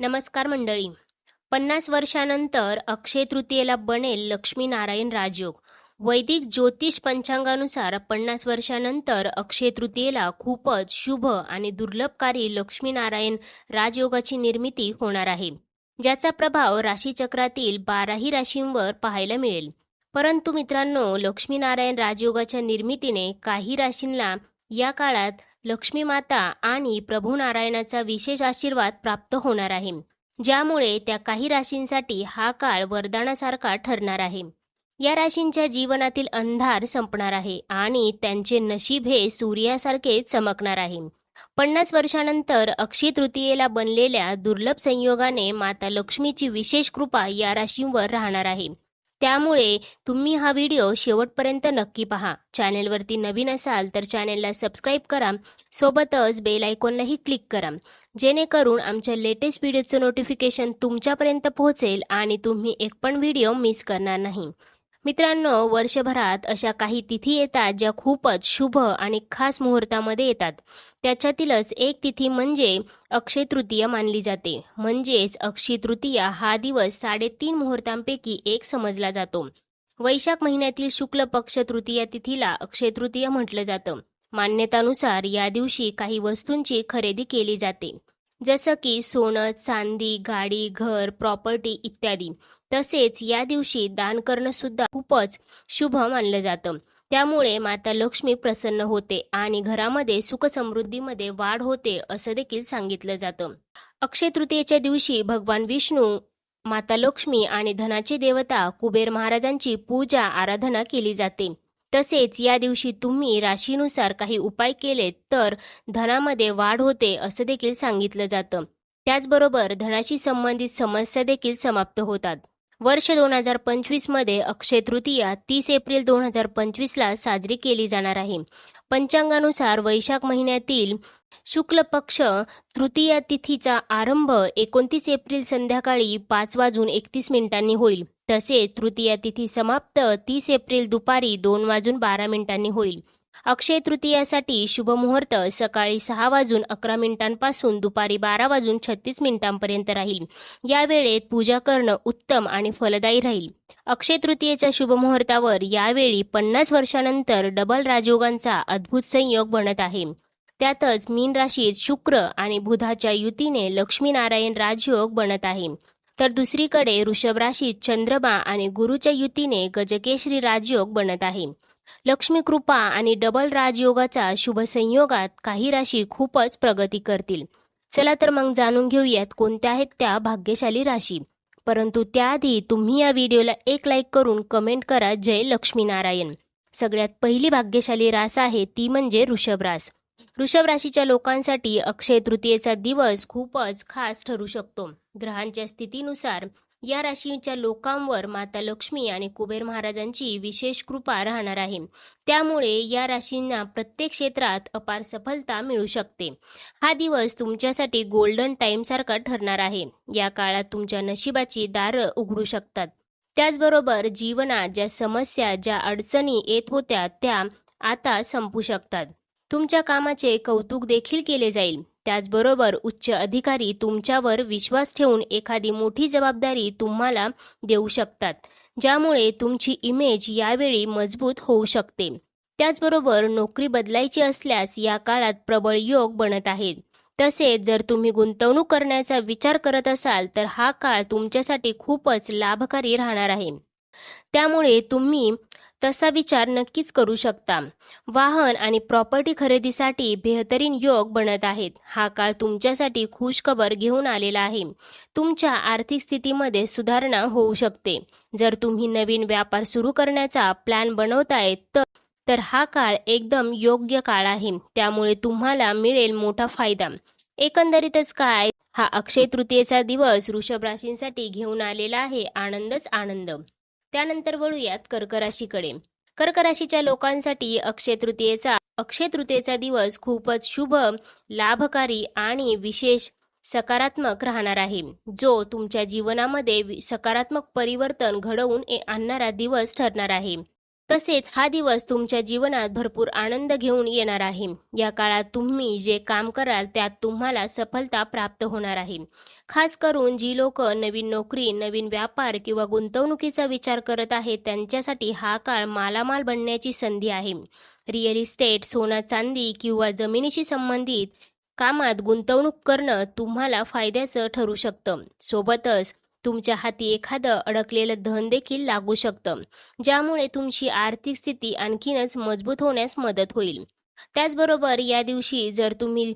नमस्कार मंडळी. पन्नास वर्षानंतर अक्षय तृतीयेला बनेल लक्ष्मीनारायण राजयोग. वैदिक ज्योतिष पंचांगानुसार पन्नास वर्षानंतर अक्षय तृतीयेला खूपच शुभ आणि दुर्लभकारी लक्ष्मीनारायण राजयोगाची निर्मिती होणार आहे. ज्याचा प्रभाव राशीचक्रातील बाराही राशींवर पाहायला मिळेल. परंतु मित्रांनो लक्ष्मीनारायण राजयोगाच्या निर्मितीने काही राशींना या काळात लक्ष्मी माता आणि प्रभू नारायणाचा विशेष आशीर्वाद प्राप्त होणार आहे. ज्यामुळे त्या काही राशींसाठी हा काळ वरदानासारखा ठरणार आहे. या राशींच्या जीवनातील अंधार संपणार आहे आणि त्यांचे नशीब हे सूर्यासारखे चमकणार आहे. पन्नास वर्षानंतर अक्षय तृतीयेला बनलेल्या दुर्लभ संयोगाने माता लक्ष्मीची विशेष कृपा या राशींवर राहणार आहे. त्यामुळे तुम्ही हा व्हिडिओ शेवटपर्यंत नक्की पहा. चॅनेलवरती नवीन असाल तर चॅनेलला सबस्क्राईब करा. सोबतच बेल आयकॉनलाही क्लिक करा. जेणेकरून आमच्या लेटेस्ट व्हिडिओचं नोटिफिकेशन तुमच्यापर्यंत पोहोचेल आणि तुम्ही एक पण व्हिडिओ मिस करणार नाही. मित्रांनो वर्षभरात अशा काही तिथी येतात ज्या खूपच शुभ आणि खास मुहूर्तामध्ये येतात. त्याच्यातीलच एक तिथी म्हणजे अक्षय तृतीया मानली जाते. म्हणजेच अक्षय तृतीया हा दिवस साडेतीन मुहूर्तांपैकी एक समजला जातो. वैशाख महिन्यातील शुक्ल पक्ष तृतीया तिथीला अक्षय तृतीया म्हटलं जातं. मान्यतानुसार या दिवशी काही वस्तूंची खरेदी केली जाते. जसं की सोनं चांदी गाडी घर प्रॉपर्टी इत्यादी. तसेच या दिवशी दान करणं सुद्धा खूपच शुभ मानलं जातं. त्यामुळे माता लक्ष्मी प्रसन्न होते आणि घरामध्ये सुख समृद्धीमध्ये वाढ होते असं देखील सांगितलं जातं. अक्षय तृतीयेच्या दिवशी भगवान विष्णू माता लक्ष्मी आणि धनाची देवता कुबेर महाराजांची पूजा आराधना केली जाते. तसेच या दिवशी तुम्ही राशीनुसार काही उपाय केलेत तर धनामध्ये वाढ होते असं देखील सांगितलं जातं. त्याचबरोबर धनाशी संबंधित समस्या देखील समाप्त होतात. वर्ष दोन हजार पंचवीसमध्ये अक्षय तृतीया तीस एप्रिल दोन हजार पंचवीसला साजरी केली जाणार आहे. पंचांगानुसार वैशाख महिन्यातील शुक्ल पक्ष तृतीया तिथीचा आरंभ एकोणतीस एप्रिल संध्याकाळी पाच वाजून एकतीस मिनिटांनी होईल. तसेच तृतीया तिथी समाप्त. तीस एप्रिल दुपारी दोन वाजून बारा मिनिटांनी होईल. अक्षय तृतीयासाठी शुभ मुहूर्त. सकाळी सहा वाजून अकरा मिनिटांपासून दुपारी बारा वाजून छत्तीस मिनिटांपर्यंत राहील. या वेळेत पूजा करणं उत्तम आणि फलदायी राहील. अक्षय तृतीयेच्या शुभ मुहूर्तावर यावेळी पन्नास वर्षानंतर डबल राजयोगांचा अद्भुत संयोग बनत आहे. त्यातच मीन राशीत शुक्र आणि बुधाच्या युतीने लक्ष्मीनारायण राजयोग बनत आहे. तर दुसरीकडे वृषभ राशीत चंद्रमा आणि गुरुच्या युतीने गजकेश्री राजयोग बनत आहे. लक्ष्मी कृपा आणि डबल राजयोगाचा शुभ संयोगात काही राशी खूपच प्रगती करतील. चला तर मग जाणून घेऊयात कोणत्या आहेत त्या भाग्यशाली राशी. परंतु त्याआधी तुम्ही या व्हिडिओला एक लाईक करून कमेंट करा जय लक्ष्मीनारायण. सगळ्यात पहिली भाग्यशाली रास आहे ती म्हणजे ऋषभ रास वृषभ राशीच्या लोकांसाठी अक्षय तृतीयेचा दिवस खूपच खास ठरू शकतो. ग्रहांच्या स्थितीनुसार या राशीच्या लोकांवर माता लक्ष्मी आणि कुबेर महाराजांची विशेष कृपा राहणार आहे. त्यामुळे या राशींना प्रत्येक क्षेत्रात अपार सफलता मिळू शकते. हा दिवस तुमच्यासाठी गोल्डन टाइम सारखा ठरणार आहे. या काळात तुमच्या नशिबाची दारं उघडू शकतात. त्याचबरोबर जीवनात ज्या समस्या ज्या अडचणी येत होत्या त्या आता संपू शकतात. तुमच्या कामाचे कौतुक देखील केले जाईल. त्याचबरोबर उच्च अधिकारी तुमच्यावर विश्वास ठेवून एखादी मोठी जबाबदारी तुम्हाला देऊ शकतात ज्यामुळे तुमची इमेज यावेळी मजबूत होऊ शकते. त्याचबरोबर नोकरी बदलायची असल्यास या काळात प्रबळ योग बनत आहेत. तसेच जर तुम्ही गुंतवणूक करण्याचा विचार करत असाल तर हा काळ तुमच्यासाठी खूपच लाभकारी राहणार आहे. त्यामुळे तुम्ही तसा विचार नक्कीच करू शकता. वाहन आणि प्रॉपर्टी खरेदीसाठी बेहतरीन योग बनत आहेत. हा काळ तुमच्यासाठी खुशखबर घेऊन आलेला आहे. तुमच्या आर्थिक स्थितीमध्ये सुधारणा होऊ शकते. जर तुम्ही नवीन व्यापार सुरू करण्याचा प्लॅन बनवताय तर तर हा काळ एकदम योग्य काळ आहे. त्यामुळे तुम्हाला मिळेल मोठा फायदा. एकंदरीतच काय? हा अक्षय तृतीयेचा दिवस वृषभ राशींसाठी घेऊन आलेला आहे. आनंदच आनंद. त्यानंतर वळूयात कर्कराशीकडे. कर्कराशीच्या लोकांसाठी अक्षय तृतीयेचा अक्षय तृतीयेचा दिवस खूपच शुभ लाभकारी आणि विशेष सकारात्मक राहणार आहे. जो तुमच्या जीवनामध्ये सकारात्मक परिवर्तन घडवून आणणारा दिवस ठरणार आहे. तसेच हा दिवस तुमच्या जीवनात भरपूर आनंद घेऊन येणार आहे. या काळात तुम्ही जे काम कराल त्यात तुम्हाला सफलता प्राप्त होणार आहे. खास करून जी लोक नवीन नोकरी नवीन व्यापार किंवा गुंतवणुकीचा विचार करत आहेत त्यांच्यासाठी हा काळ मालामाल बनण्याची संधी आहे. रिअल इस्टेट सोना चांदी किंवा जमिनीशी संबंधित कामात गुंतवणूक करणं तुम्हाला फायद्याचं ठरू शकतं. सोबतच तुमच्या हाती एखादं अडकलेलं धन देखील लागू शकतं ज्यामुळे तुमची आर्थिक स्थिती आणखीनच मजबूत होण्यास मदत होईल. त्याचबरोबर या दिवशी जर तुम्ही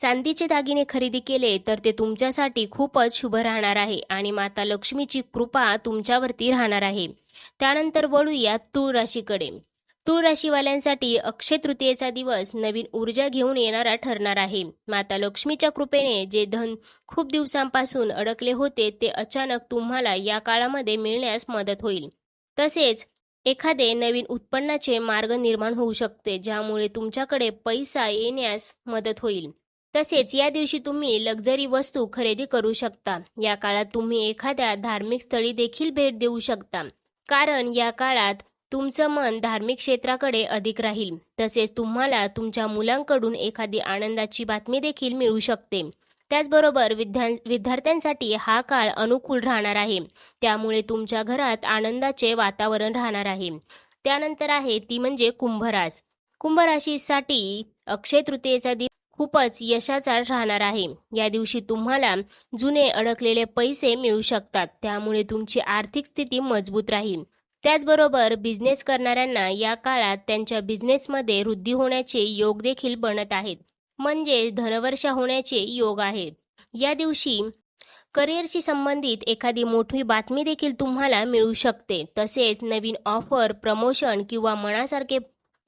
चांदीचे दागिने खरेदी केले तर ते तुमच्यासाठी खूपच शुभ राहणार आहे आणि माता लक्ष्मीची कृपा तुमच्यावरती राहणार आहे. त्यानंतर वळूया तूळ राशीकडे तूळ राशीवाल्यांसाठी अक्षय तृतीयेचा दिवस नवीन ऊर्जा घेऊन येणारा ठरणार आहे. माता लक्ष्मीच्या कृपेने जे धन खूप दिवसांपासून अडकले होते ते अचानक तुम्हाला या काळामध्ये मिळण्यास मदत होईल. तसेच एखादे नवीन उत्पन्नाचे मार्ग निर्माण होऊ शकते ज्यामुळे तुमच्याकडे पैसा येण्यास मदत होईल. तसेच या दिवशी तुम्ही लक्झरी वस्तू खरेदी करू शकता. या काळात तुम्ही एखाद्या धार्मिक स्थळी देखील भेट देऊ शकता. कारण या काळात तुमचं मन धार्मिक क्षेत्राकडे अधिक राहील. तसेच तुम्हाला तुमच्या मुलांकडून एखादी आनंदाची बातमी देखील मिळू शकते. त्याचबरोबर विद्या विद्यार्थ्यांसाठी हा काळ अनुकूल राहणार आहे. त्यामुळे तुमच्या घरात आनंदाचे वातावरण राहणार आहे. त्यानंतर आहे ती म्हणजे कुंभरास कुंभराशीसाठी अक्षय तृतीयेचा दिवस खूपच यशाचा राहणार आहे. या दिवशी तुम्हाला जुने अडकलेले पैसे मिळू शकतात. त्यामुळे तुमची आर्थिक स्थिती मजबूत राहील. त्याचबरोबर बिझनेस करणाऱ्यांना या काळात त्यांच्या बिझनेसमध्ये वृद्धी होण्याचे योग देखील बनत आहेत. म्हणजे धनवर्षा होण्याचे योग आहेत. या दिवशी करिअरशी संबंधित एखादी मोठी बातमी देखील तुम्हाला मिळू शकते. तसेच नवीन ऑफर प्रमोशन किंवा मनासारखे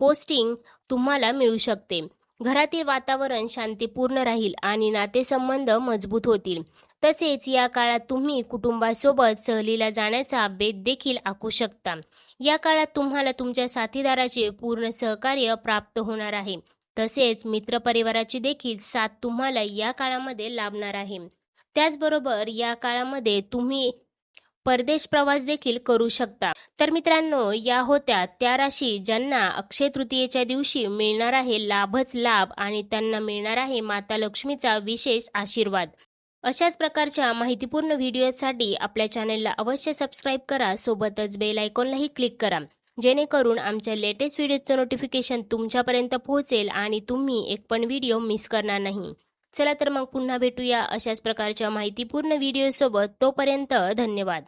पोस्टिंग तुम्हाला मिळू शकते. घरातील वातावरण शांतीपूर्ण राहील आणि नातेसंबंध मजबूत होतील. तसेच या काळात तुम्ही कुटुंबासोबत सहलीला जाण्याचा बेत देखील आखू शकता. या काळात तुम्हाला तुमच्या साथीदाराचे पूर्ण सहकार्य प्राप्त होणार आहे. तसेच मित्रपरिवाराची देखील साथ तुम्हाला या काळामध्ये लाभणार आहे. त्याचबरोबर या काळामध्ये तुम्ही परदेश प्रवास देखील करू शकता. तर मित्रांनो या होत्या त्या राशी ज्यांना अक्षय तृतीयेच्या दिवशी मिळणार आहे लाभच लाभ आणि त्यांना मिळणार आहे माता लक्ष्मीचा विशेष आशीर्वाद. अशाच प्रकारच्या माहितीपूर्ण व्हिडिओसाठी आपल्या चॅनलला अवश्य सबस्क्राईब करा सोबतच बेल आयकॉनलाही क्लिक करा. जेणेकरून आमच्या लेटेस्ट व्हिडिओचं नोटिफिकेशन तुमच्यापर्यंत पोहोचेल आणि तुम्ही एक पण व्हिडिओ मिस करणार नाही. चला तर मग पुन्हा भेटूया अशाच प्रकारच्या माहितीपूर्ण व्हिडिओसोबत. तोपर्यंत धन्यवाद.